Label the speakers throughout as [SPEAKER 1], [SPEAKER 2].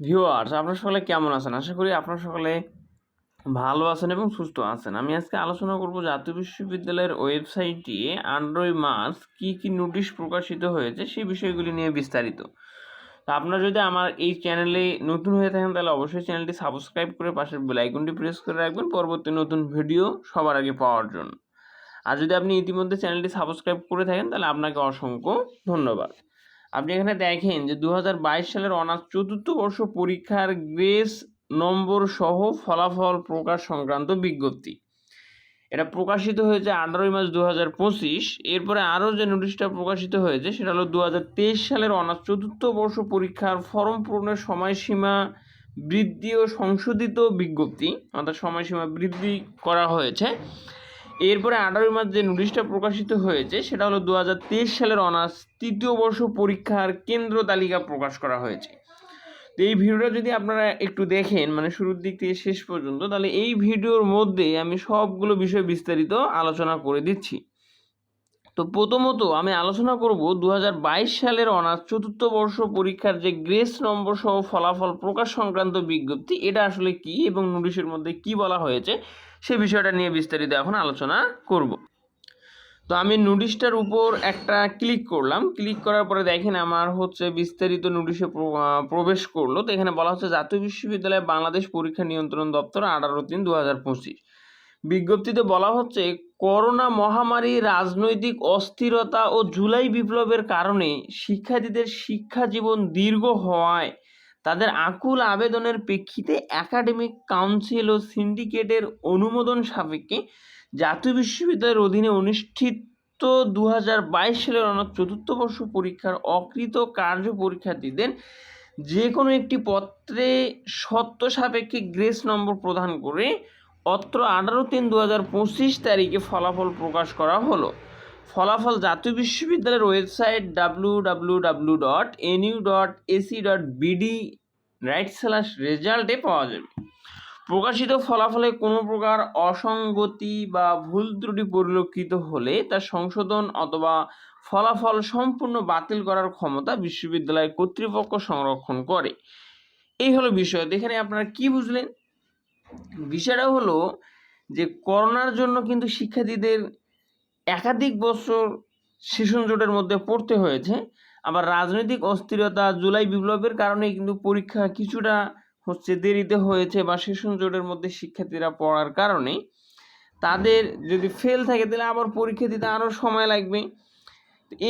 [SPEAKER 1] Viewers আপনারা সকলে কেমন আছেন? আশা করি আপনারা সকলে ভালো আছেন এবং সুস্থ আছেন। আমি আজকে আলোচনা করব জাতীয় বিশ্ববিদ্যালয়ের ওয়েবসাইটে আন্ড্রয় মাস কি কি নোটিশ প্রকাশিত হয়েছে সেই বিষয়গুলি নিয়ে বিস্তারিত। তো আপনারা যদি আমার এই চ্যানেলে নতুন হয়ে থাকেন, তাহলে অবশ্যই চ্যানেলটি সাবস্ক্রাইব করে পাশের বেল আইকনটি প্রেস করে রাখবেন পরবর্তী নতুন ভিডিও সবার আগে পাওয়ার জন্য। আর যদি আপনি ইতিমধ্যে চ্যানেলটি সাবস্ক্রাইব করে থাকেন, তাহলে আপনাকে অসংখ্য ধন্যবাদ। আপনি এখানে দেখেন যে দু হাজার বাইশ সালের অনার্স চতুর্থ বর্ষ পরীক্ষার গ্রেস নম্বর সহ ফলাফল প্রকাশ সংক্রান্ত বিজ্ঞপ্তি। এটা প্রকাশিত হয়েছে আঠারোই মার্চ দু হাজার পঁচিশ। এরপরে আরও যে নোটিশটা প্রকাশিত হয়েছে, সেটা হলো দু হাজার তেইশ সালের অনার্স চতুর্থ বর্ষ পরীক্ষার ফর্ম পূরণের সময়সীমা বৃদ্ধি ও সংশোধিত বিজ্ঞপ্তি, অর্থাৎ সময়সীমা বৃদ্ধি করা হয়েছে। এরপরে আঠারোই মার্চ যে নোটিশটা প্রকাশিত হয়েছে, সেটা হলো দু হাজার তেইশ সালের অনার্স তৃতীয় বর্ষ পরীক্ষার কেন্দ্র তালিকা প্রকাশ করা হয়েছে। তো এই ভিডিওটা যদি আপনারা একটু দেখেন মানে শুরুর দিক থেকে শেষ পর্যন্ত, তাহলে এই ভিডিওর মধ্যে আমি সবগুলো বিষয় বিস্তারিত আলোচনা করে দিচ্ছি। তো প্রথমত আমি আলোচনা করব দু হাজার বাইশ সালের অনার্স চতুর্থ বর্ষ পরীক্ষার যে গ্রেস নম্বর সহ ফলাফল প্রকাশ সংক্রান্ত বিজ্ঞপ্তি, এটা আসলে কি এবং নোটিশের মধ্যে কি বলা হয়েছে, সে বিষয়টা নিয়ে বিস্তারিত এখন আলোচনা করব। তো আমি নোটিশটার উপর একটা ক্লিক করলাম। ক্লিক করার পরে দেখেন আমার হচ্ছে বিস্তারিত নোটিশে প্রবেশ করল। তো এখানে বলা হচ্ছে, জাতীয় বিশ্ববিদ্যালয় বাংলাদেশ পরীক্ষা নিয়ন্ত্রণ দপ্তর আঠারো তিন দু হাজার পঁচিশ। বিজ্ঞপ্তিতে বলা হচ্ছে করোনা মহামারী, রাজনৈতিক অস্থিরতা ও জুলাই বিপ্লবের কারণে শিক্ষার্থীদের শিক্ষা জীবন দীর্ঘ হওয়ায় তাদের আকুল আবেদনের প্রেক্ষিতে একাডেমিক কাউন্সিল ও সিন্ডিকেটের অনুমোদন সাপেক্ষে জাতীয় বিশ্ববিদ্যালয়ের অধীনে অনুষ্ঠিত দু হাজার বাইশ সালের অনাথ চতুর্থ বর্ষ পরীক্ষার অকৃত কার্য পরীক্ষার্থীদের যে কোনো একটি পত্রে সত্য সাপেক্ষে গ্রেস নম্বর প্রদান করে অত্র আঠারো তিন দু হাজার পঁচিশ তারিখে ফলাফল প্রকাশ করা হলো। ফলাফল জাতীয় বিশ্ববিদ্যালয়ের website W W W dot NU dot AC dot BD right slash রেজাল্টে পাওয়া যাবে। প্রকাশিত ফলাফলে কোনো প্রকার অসঙ্গতি বা ভুল ত্রুটি পরিলক্ষিত হলে তা সংশোধন অথবা ফলাফল সম্পূর্ণ বাতিল করার ক্ষমতা বিশ্ববিদ্যালয় কর্তৃপক্ষ সংরক্ষণ করে। এই হলো বিষয় এখানে আপনারা কি বুঝলেন? বিষয়টা হলো যে করোনার জন্য কিন্তু শিক্ষার্থীদের একাধিক বছর সেশন জোটের মধ্যে পড়তে হয়েছে। আবার রাজনৈতিক অস্থিরতা, জুলাই বিপ্লবের কারণে কিন্তু পরীক্ষা কিছুটা হচ্ছে দেরিতে হয়েছে বা সেশন জোটের মধ্যে শিক্ষার্থীরা পড়ার কারণে। তাদের যদি ফেল থাকে তাহলে আবার পরীক্ষা দিতে আরও সময় লাগবে।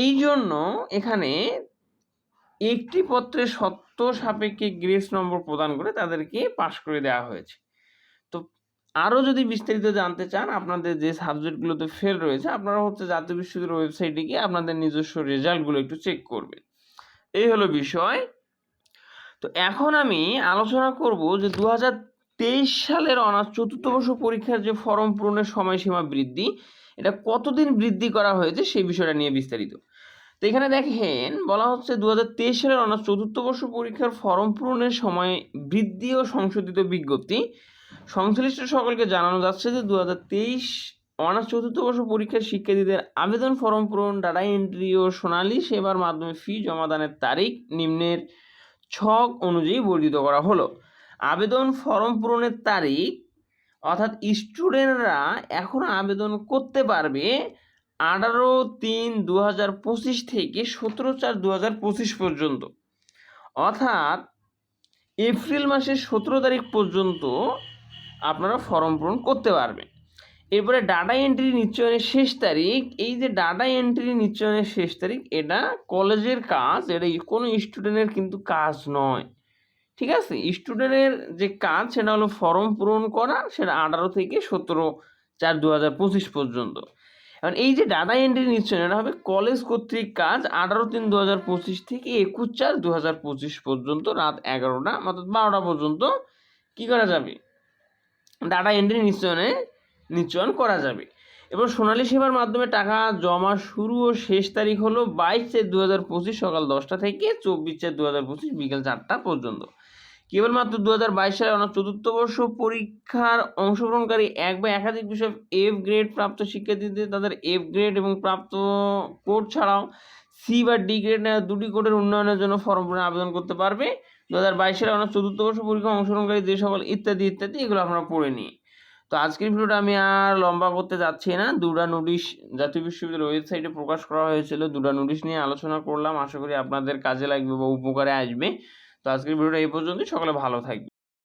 [SPEAKER 1] এই জন্য এখানে একটি পত্রে সত্য সাপেক্ষে গ্রেস নম্বর প্রদান করে তাদেরকে পাশ করে দেওয়া হয়েছে। আরও যদি বিস্তারিত জানতে চান, আপনাদের যে সাবজেক্টগুলোতে ফেল রয়েছে, আপনারা হচ্ছে জাতীয় বিশ্ববিদ্যালয়ের ওয়েবসাইটে গিয়ে আপনাদের নিজস্ব রেজাল্টগুলো একটু চেক করবেন। এই হলো বিষয়। তো এখন আমি আলোচনা করব যে দু তেইশ সালের অনার্স চতুর্থ বর্ষ পরীক্ষার যে ফর্ম পূরণের সময়সীমা বৃদ্ধি, এটা কতদিন বৃদ্ধি করা হয়েছে সেই বিষয়টা নিয়ে বিস্তারিত। তো এখানে দেখেন, বলা হচ্ছে দু হাজার তেইশ সালের অনার্স চতুর্থ বর্ষ পরীক্ষার ফর্ম পূরণের সময় বৃদ্ধি ও সংশোধিত বিজ্ঞপ্তি সংশ্লিষ্ট সকলকে জানানো যাচ্ছে যে দু হাজার তেইশ অনার্স চতুর্থ বর্ষ পরীক্ষার শিক্ষার্থীদের আবেদন ফর্ম পূরণ, ডাটা এন্ট্রি ও সোনালী সেবার মাধ্যমে ফি জমাদানের তারিখ নিম্নের ছক অনুযায়ী বর্ধিত করা হলো। আবেদন ফর্ম পূরণের তারিখ, অর্থাৎ স্টুডেন্টরা এখন আবেদন করতে পারবে আঠারো তিন দু হাজার পঁচিশ থেকে সতেরো চার দু হাজার পঁচিশ পর্যন্ত। অর্থাৎ এপ্রিল মাসের সতেরো তারিখ পর্যন্ত আপনারা ফর্ম পূরণ করতে পারবেন। এরপরে ডাটা এন্ট্রি নিশ্চয়নের শেষ তারিখ, এই যে ডাটা এন্ট্রি নিশ্চয়নের শেষ তারিখ, এটা কলেজের কাজ, এটা কোনো স্টুডেন্টের কিন্তু কাজ নয়। ঠিক আছে? স্টুডেন্টের যে কাজ, সেটা হলো ফর্ম পূরণ করা, সেটা আঠারো থেকে সতেরো চার দু হাজার পঁচিশ পর্যন্ত। এখন এই যে ডাটা এন্ট্রি নিশ্চয় এটা হবে কলেজ কর্তৃক কাজ আঠারো তিন দু হাজার পঁচিশ থেকে একুশ চার দু হাজার পঁচিশ পর্যন্ত রাত এগারোটা, অর্থাৎ বারোটা পর্যন্ত। কি করা যাবে? ডাটা এন্ট্রি নিশ্চয়নে, নিশ্চয়ন করা যাবে। এবার সোনালী সেবার মাধ্যমে টাকা জমা শুরু ও শেষ তারিখ হলো বাইশ চার দু হাজার পঁচিশ সকাল দশটা থেকে চব্বিশ চার দু হাজার পঁচিশ বিকেল চারটা পর্যন্ত। কেবলমাত্র দু হাজার বাইশ সালে অনার্স চতুর্থ বর্ষ পরীক্ষার অংশগ্রহণকারী এক বা একাধিক বিষয় এফ গ্রেড প্রাপ্ত শিক্ষার্থীদের তাদের এফ গ্রেড এবং প্রাপ্ত কোড ছাড়াও সি বা ডি গ্রেড দুটি কোডের উন্নয়নের জন্য ফর্ম পূরণে আবেদন করতে পারবে। দু হাজার বাইশ সালে অনার্স চতুর্থ বর্ষ পরীক্ষা অংশগ্রহণকারী যে সকল ইত্যাদি ইত্যাদি, এগুলো আপনারা পড়ে নিই। তো আজকের ভিডিওটা আমি আর লম্বা করতে যাচ্ছি না। দুটা নোটিশ জাতীয় বিশ্ববিদ্যালয়ের ওয়েবসাইটে প্রকাশ করা হয়েছিল। দুটা নোটিশ নিয়ে আলোচনা করলাম। আশা করি আপনাদের কাজে লাগবে বা উপকারে আসবে। তো আজকের ভিডিওটা এই পর্যন্তই। সকলে ভালো থাকবে